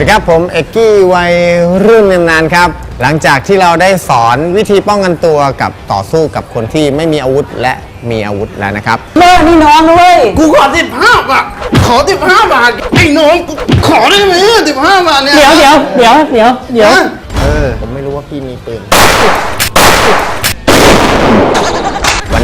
ดีครับผมเอกกี้วัยรุ่นนานๆครับ หลังจากที่เราได้สอนวิธีป้องกันตัวกับต่อสู้กับคนที่ไม่มีอาวุธและมีอาวุธแล้วนะครับ แม่นี่น้องด้วยกูขอสิบห้าบาทขอสิบห้าบาทไอ้น้องกูขอได้ไหมสิบห้าบาทเนี่ยเดี๋ยวเดี๋ยวเดี๋ยวเดี๋ยวเดี๋ยว ฮะ เออ ผมไม่รู้ว่าพี่มีปืน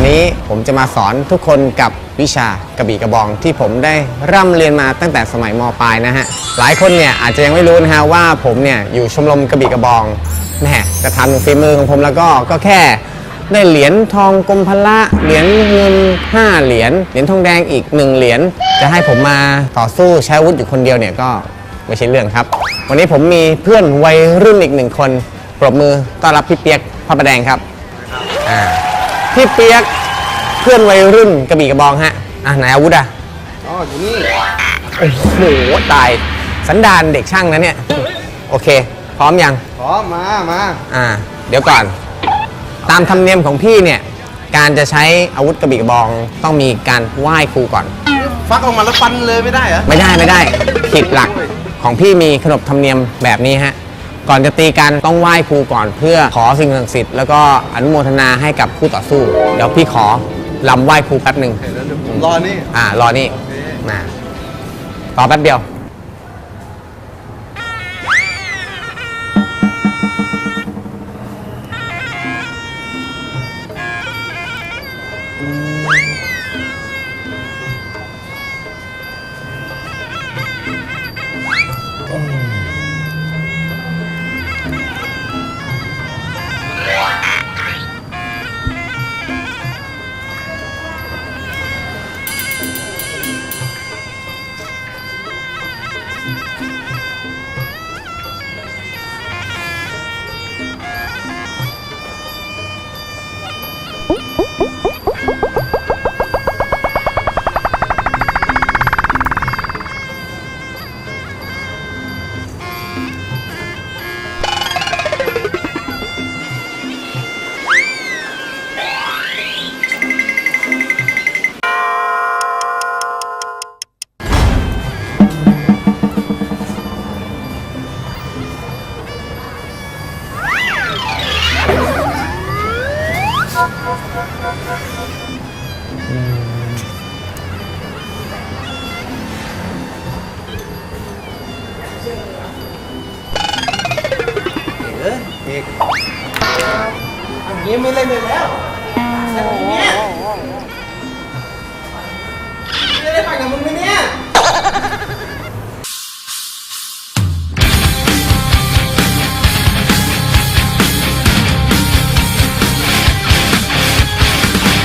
วันนี้ผมจะมาสอนทุกคนกับวิชากระบี่กระบองที่ผมได้ร่ำเรียนมาตั้งแต่สมัยมปลายนะฮะ หลายคนเนี่ยอาจจะยังไม่รู้นะฮะว่าผมเนี่ยอยู่ชมรมกระบี่กระบองแหมจะทำถึงฝีมือของผมแล้วก็ก็แค่ได้เหรียญทองกรมพละ เหรียญเงิน5เหรียญ เหรียญทองแดงอีก 1 เหรียญ จะให้ผมมาต่อสู้ใช้อาวุธอยู่คนเดียวเนี่ยก็ไม่ใช่เรื่องครับ วันนี้ผมมีเพื่อนวัยรุ่นอีกหนึ่งคน ปรบมือต้อนรับพี่เปียกพระประแดงครับอ่า พี่เปียกเพื่อนวัยรุ่นกระบี่กระบองฮะอะไหนอาวุธอะอ๋ออยู่นี่โอ้โหตายสันดานเด็กช่างนะเนี่ย โอเค พร้อมยังขอมามาอ่า เดี๋ยวก่อน ตามธรรมเนียมของพี่เนี่ย การจะใช้อาวุธกระบี่กระบองต้องมีการไหว้ครูก่อน ฟักออกมาแล้วฟันเลยไม่ได้เหรอไม่ได้ไม่ได้ผิดหลักของพี่มีขนบธรรมเนียมแบบนี้ฮะ ก่อนจะตีกันต้องไหว้ครูก่อนเพื่อขอสิ่งศักดิ์สิทธิ์แล้วก็อนุโมทนาให้กับคู่ต่อสู้ เดี๋ยวพี่ขอลำไหว้ครูแป๊บหนึ่งเดี๋ยวเดี๋ยวผมรอนี่อ่ารอนี่นะรอแป๊บเดียว เออเอกอันนี้ไม่เล่นเลยแล้วอันนี้ไม่ได้ไปกับมึงไม่